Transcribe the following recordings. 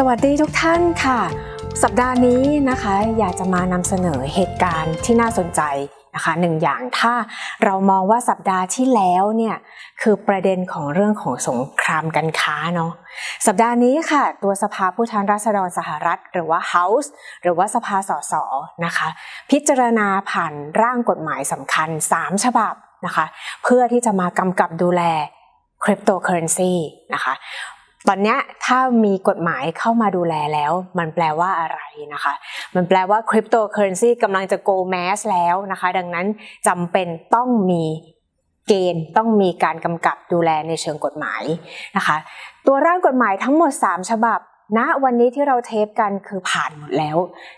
สวัสดีทุกท่านค่ะ สัปดาห์นี้นะคะอยากจะมานำเสนอเหตุการณ์ที่น่าสนใจนะคะหนึ่งอย่างถ้าเรามองว่าสัปดาห์ที่แล้วเนี่ยคือประเด็นของเรื่องของสงครามการค้าเนาะสัปดาห์นี้ค่ะ ตัวสภาผู้แทนราษฎรสหรัฐ หรือว่า House หรือว่าสภาสสนะคะ พิจารณาผ่านร่างกฎหมายสำคัญ 3 ฉบับนะคะ เพื่อที่จะมากำกับดูแลคริปโตเคอเรนซีนะคะ ตอนนี้ถ้ามีกฎหมายเข้ามาดูแลแล้ว มันแปลว่าอะไรนะคะ มันแปลว่าคริปโตเคอเรนซีกำลังจะ go mass แล้วนะคะ ดังนั้นจำเป็นต้องมีเกณฑ์ต้องมีการกำกับดูแลในเชิงกฎหมายนะคะ ตัวร่างกฎหมายทั้งหมด 3 ฉบับณวันนี้ที่เราเทปกันคือผ่านหมดแล้ว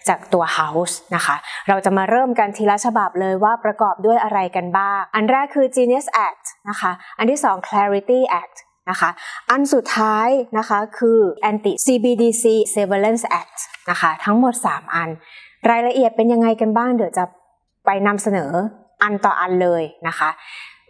จากตัว House นะคะ เราจะมาเริ่มกันทีละฉบับเลยว่าประกอบด้วยอะไรกันบ้าง อันแรกคือ Genius Act นะคะ อันที่ 2 Clarity Act นะคะ อันสุดท้ายนะคะคือ Anti CBDC Surveillance Act นะคะทั้งหมด 3 อัน รายละเอียดเป็นยังไงกันบ้าง เดี๋ยวจะไปนำเสนออันต่ออันเลยนะคะ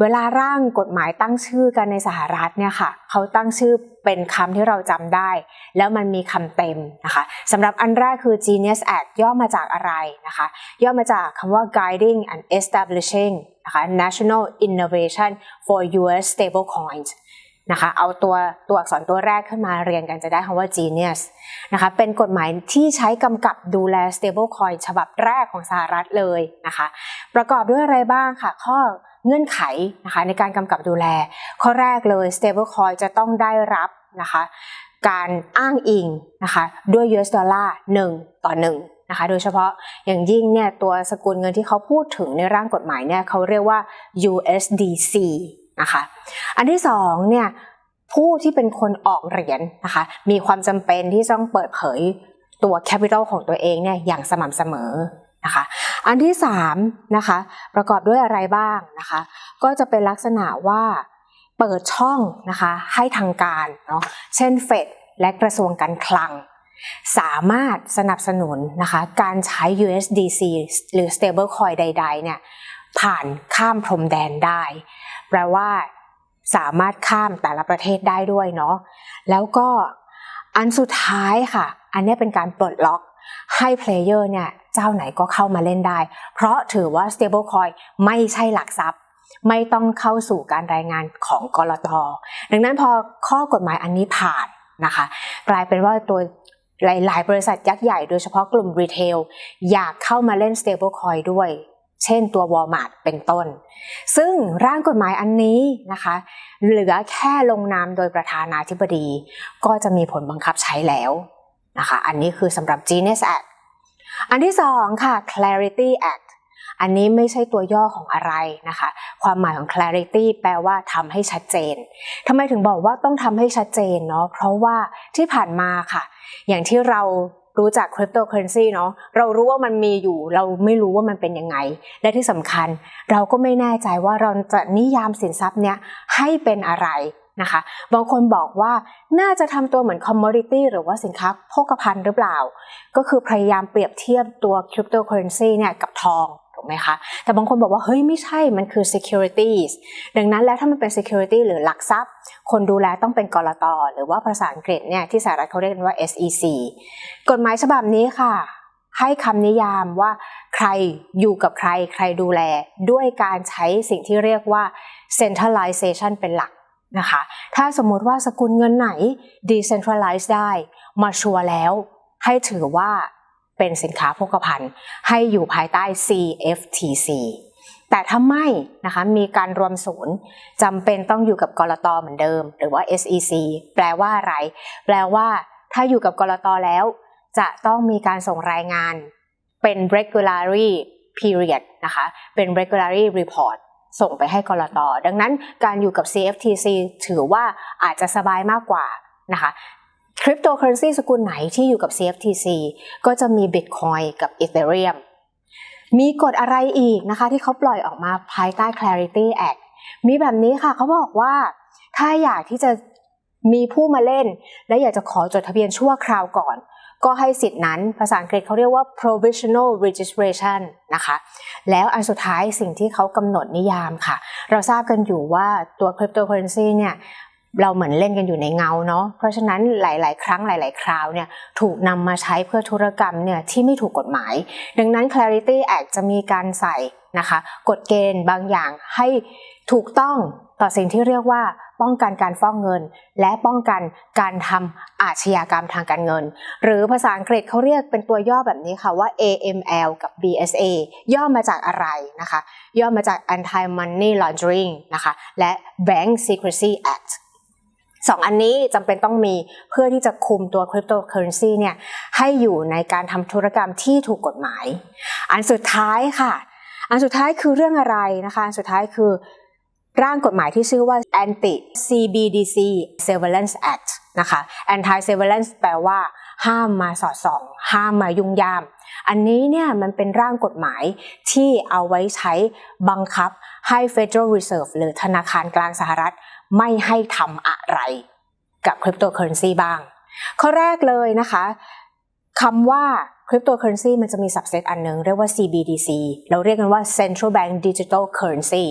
เวลาร่างกฎหมายตั้งชื่อกันในสหรัฐเนี่ยค่ะเขาตั้งชื่อเป็นคำที่เราจำได้ แล้วมันมีคำเต็มนะคะสำหรับอันแรกคือ Genius Act ย่อมาจากอะไรนะคะ ย่อมาจากคำว่า Guiding and Establishing นะคะ National Innovation for U.S. Stablecoins นะคะเอาตัวตัวอักษรตัวแรกขึ้นมาเรียนกันจะได้คำว่า genius นะคะเป็นกฎหมายที่ใช้กำกับดูแล stable coin ฉบับแรกของสหรัฐเลยนะคะประกอบด้วยอะไรบ้างค่ะ ข้อเงื่อนไขนะคะในการกำกับดูแล ข้อแรกเลย stable coin จะต้องได้รับนะคะการอ้างอิงนะคะด้วย US ดอลลาร์1ต่อ 1นะคะโดยเฉพาะอย่างยิ่งเนี่ยตัวสกุลเงินที่เขาพูดถึงในร่างกฎหมายเนี่ยเขาเรียกว่า USDC นะคะ อันที่สองเนี่ยผู้ที่เป็นคนออกเหรียญนะคะ มีความจำเป็นที่ต้องเปิดเผยตัวแคปิตอลของตัวเองเนี่ยอย่างสม่ำเสมอนะคะอันที่สามนะคะประกอบด้วยอะไรบ้างนะคะก็จะเป็นลักษณะว่าเปิดช่องนะคะให้ทางการเนาะเช่นเฟดและกระทรวงการคลัง สามารถสนับสนุนนะคะการใช้ USDC หรือ stablecoin ใดๆเนี่ยผ่านข้ามพรมแดนได้ แปลว่าสามารถข้ามแต่ละประเทศได้ด้วยเนาะแล้วก็อันสุดท้ายค่ะ อันนี้เป็นการปลดล็อกให้เพลเยอร์เนี่ยเจ้าไหนก็เข้ามาเล่นได้ เพราะถือว่า stablecoin ไม่ใช่หลักทรัพย์ไม่ต้องเข้าสู่การรายงานของกรตดังนั้นพอข้อกฎหมายอันนี้ผ่านนะคะ กลายเป็นว่าตัวหลาย ๆ บริษัทยักษ์ใหญ่โดยเฉพาะกลุ่มรีเทลอยากเข้ามาเล่น stablecoin ด้วย เช่นตัว Walmart เป็นต้น ซึ่งร่างกฎหมายอันนี้นะคะ เหลือแค่ลงนามโดยประธานาธิบดี ก็จะมีผลบังคับใช้แล้วนะคะ อันนี้คือสำหรับ Genius Act อันที่สองค่ะ Clarity Act อันนี้ไม่ใช่ตัวย่อของอะไรนะคะ ความหมายของ clarity แปลว่าทำให้ชัดเจนทำไมถึงบอกว่าต้องทำให้ชัดเจนเนาะ เพราะว่าที่ผ่านมาค่ะ อย่างที่เรา รู้จักคริปโตเคอเรนซีเนาะเรารู้ว่ามันมีอยู่ เราไม่รู้ว่ามันเป็นยังไง และที่สำคัญ เราก็ไม่แน่ใจว่าเราจะนิยามสินทรัพย์เนี้ยให้เป็นอะไรนะคะบางคนบอกว่าน่าจะทำตัวเหมือนคอมมอดิตี้หรือว่าสินค้าโภคภัณฑ์หรือเปล่า ก็คือพยายามเปรียบเทียบตัวคริปโตเคอเรนซีเนี่ยกับทอง ถูกไหมคะแต่บางคนบอกว่าเฮ้ยไม่ใช่มันคือ securities ดังนั้นแล้วถ้ามันเป็น security หรือหลักทรัพย์ คนดูแลต้องเป็นกรตหรือว่าภาษาอังกฤษเนี่ยที่สหรัฐเขาเรียกกันว่า SEC กฎหมายฉบับนี้ค่ะ ให้คำนิยามว่าใครอยู่กับใครใครดูแล ด้วยการใช้สิ่งที่เรียกว่า centralization เป็นหลักนะคะ ถ้าสมมติว่าสกุลเงินไหน decentralize ได้มาชัวร์แล้ว ให้ถือว่า เป็นสินค้าโภคภัณฑ์ ให้อยู่ภายใต้ CFTC แต่ถ้าไม่นะคะมีการรวมศูนย์จำเป็นต้องอยู่กับกรตเหมือนเดิม หรือว่า SEC แปลว่าอะไร แปลว่าถ้าอยู่กับกรตแล้ว จะต้องมีการส่งรายงานเป็น regularly period นะคะเป็น regularly report ส่งไปให้กรตดังนั้นการอยู่กับ CFTC ถือว่าอาจจะสบายมากกว่านะคะ คริปโตเคอเรนซีสกุลไหนที่อยู่กับ CFTC ก็จะมี Bitcoin กับ Ethereum มีกฎอะไรอีกนะคะ ที่เขาปล่อยออกมาภายใต้ Clarity Act มีแบบนี้ค่ะเขาบอกว่าถ้าอยากที่จะมีผู้มาเล่น และอยากจะขอจดทะเบียนชั่วคราวก่อน ก็ให้สิทธินั้นภาษาอังกฤษเขาเรียกว่า provisional registration นะคะ แล้วอันสุดท้ายสิ่งที่เขากำหนดนิยามค่ะ เราทราบกันอยู่ว่าตัว cryptocurrency เนี่ย เราเหมือนเล่นกันอยู่ในเงาเนาะ เพราะฉะนั้นหลาย ๆ ครั้งหลาย ๆ คราวเนี่ยถูกนำมาใช้เพื่อธุรกรรมเนี่ยที่ไม่ถูกกฎหมาย ดังนั้น Clarity Act จะมีการใส่นะคะกฎเกณฑ์บางอย่างให้ถูกต้องต่อสิ่งที่เรียกว่าป้องกันการฟองเงิน และป้องกันการทำอาชญากรรมทางการเงิน หรือภาษาอังกฤษเขาเรียกเป็นตัวย่อแบบนี้ค่ะว่า AML กับ BSA ย่อมาจากอะไรนะคะ ย่อมาจาก Anti Money Laundering นะคะและ Bank Secrecy Act สองอันนี้จำเป็นต้องมีเพื่อที่จะคุมตัวคริปโตเคอเรนซีเนี่ยให้อยู่ในการทำธุรกรรมที่ถูกกฎหมาย อันสุดท้ายค่ะ อันสุดท้ายคือเรื่องอะไรนะคะอันสุดท้ายคือร่างกฎหมายที่ชื่อว่า Anti CBDC Surveillance Act นะคะ Anti Surveillance แปลว่า ห้ามมาสอดส่อง ห้ามมายุ่งยาม อันนี้เนี่ยมันเป็นร่างกฎหมายที่เอาไว้ใช้บังคับให้ Federal Reserve หรือธนาคารกลางสหรัฐ ไม่ให้ทำอะไรกับ cryptocurrency บ้าง ข้อแรกเลยนะคะคำว่า cryptocurrency มันจะมี subset อันหนึง เรียกว่า CBDC เราเรียกกันว่า Central Bank Digital Currency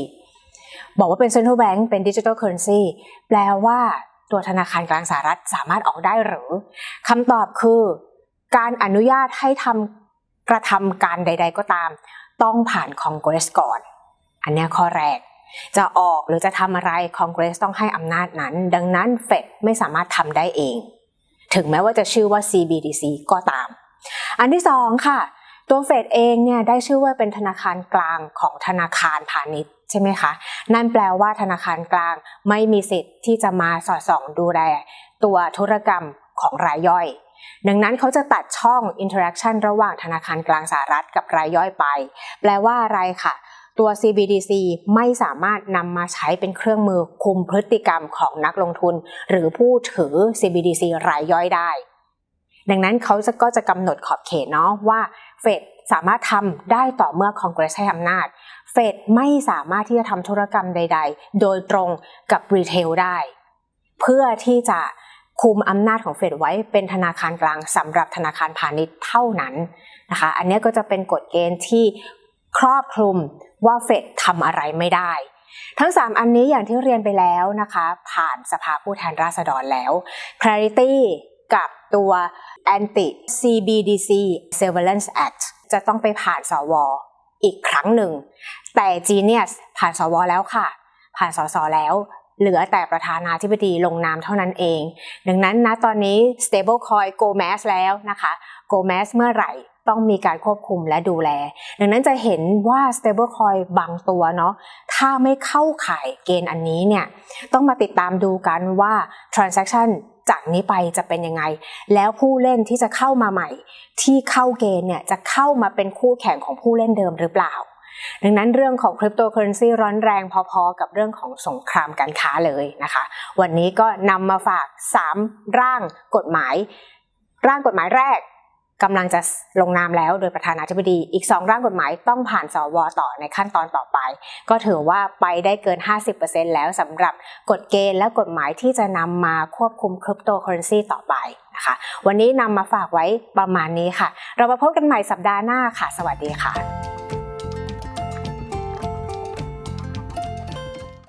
บอกว่าเป็น Central Bank เป็น Digital Currency แปลว่า ตัวธนาคารกลางสหรัฐสามารถออกได้หรือคำตอบคือ การอนุญาตให้ทำกระทำการใด ๆ ก็ตาม ต้องผ่านคองเกรสก่อน อันนี้ข้อแรก จะออกหรือจะทำอะไรคองเกรสต้องให้อำนาจนั้น ดังนั้นเฟดไม่สามารถทำได้เอง ถึงแม้ว่าจะชื่อว่า CBDC ก็ตาม อันที่สองค่ะ ตัวเฟดเองเนี่ยได้ชื่อว่าเป็นธนาคารกลางของธนาคารพาณิชย์ ใช่ไหมคะ นั่นแปลว่าธนาคารกลางไม่มีสิทธิ์ที่จะมาสอดส่องดูแลตัวธุรกรรมของรายย่อย ดังนั้นเขาจะตัดช่องอินเทอร์แอคชั่นระหว่างธนาคารกลางสหรัฐกับรายย่อยไป แปลว่าอะไรค่ะ ตัว CBDC ไม่สามารถนำมาใช้เป็นเครื่องมือคุมพฤติกรรมของนักลงทุน หรือผู้ถือ CBDC รายย่อยได้ ดังนั้นเขาจะก็จะกำหนดขอบเขตเนาะว่าเฟดสามารถทำได้ต่อเมื่อคอนเกรสให้อำนาจ เฟดไม่สามารถที่จะทำธุรกรรมใด ๆ โดยตรงกับรีเทลได้ เพื่อที่จะคุมอำนาจของเฟดไว้เป็นธนาคารกลางสำหรับธนาคารพาณิชย์เท่านั้นนะคะ อันนี้ก็จะเป็นกฎเกณฑ์ที่ครอบคลุมว่าเฟดทำอะไรไม่ได้ ทั้ง 3 อันนี้อย่างที่เรียนไปแล้วนะคะ ผ่านสภาผู้แทนราษฎรแล้ว Clarity กับตัว Anti CBDC Surveillance Act จะต้องไปผ่านสวอีกครั้งหนึ่ง แต่ Genius ผ่านสวแล้วค่ะ ผ่านสสแล้ว เหลือแต่ประธานาธิบดีลงนามเท่านั้นเอง ดังนั้นนะตอนนี้ stablecoin go mass แล้วนะคะ go mass เมื่อไหร่ต้องมีการควบคุมและดูแล ดังนั้นจะเห็นว่า stablecoin บางตัวเนาะ ถ้าไม่เข้าข่ายเกณฑ์อันนี้เนี่ยต้องมาติดตามดูกันว่า transaction จากนี้ไปจะเป็นยังไง แล้วผู้เล่นที่จะเข้ามาใหม่ ที่เข้าเกณฑ์เนี่ยจะเข้ามาเป็นคู่แข่งของผู้เล่นเดิมหรือเปล่า ดังนั้นเรื่องของคริปโตเคอเรนซีร้อนแรงพอๆ กับเรื่องของสงครามการค้าเลยนะคะ วันนี้ก็นำมาฝาก 3 ร่างกฎหมาย ร่างกฎหมายแรก กำลังจะลงนามแล้วโดยประธานาธิบดี อีก 2 ร่างกฎหมายต้องผ่านสวต่อในขั้นตอนต่อไป ก็ถือว่าไปได้เกิน 50%แล้วสำหรับกฎเกณฑ์และกฎหมายที่จะนำมาควบคุมคริปโตเคอเรนซีต่อไปนะคะ วันนี้นำมาฝากไว้ประมาณนี้ค่ะ เรามาพบกันใหม่สัปดาห์หน้าค่ะ สวัสดีค่ะ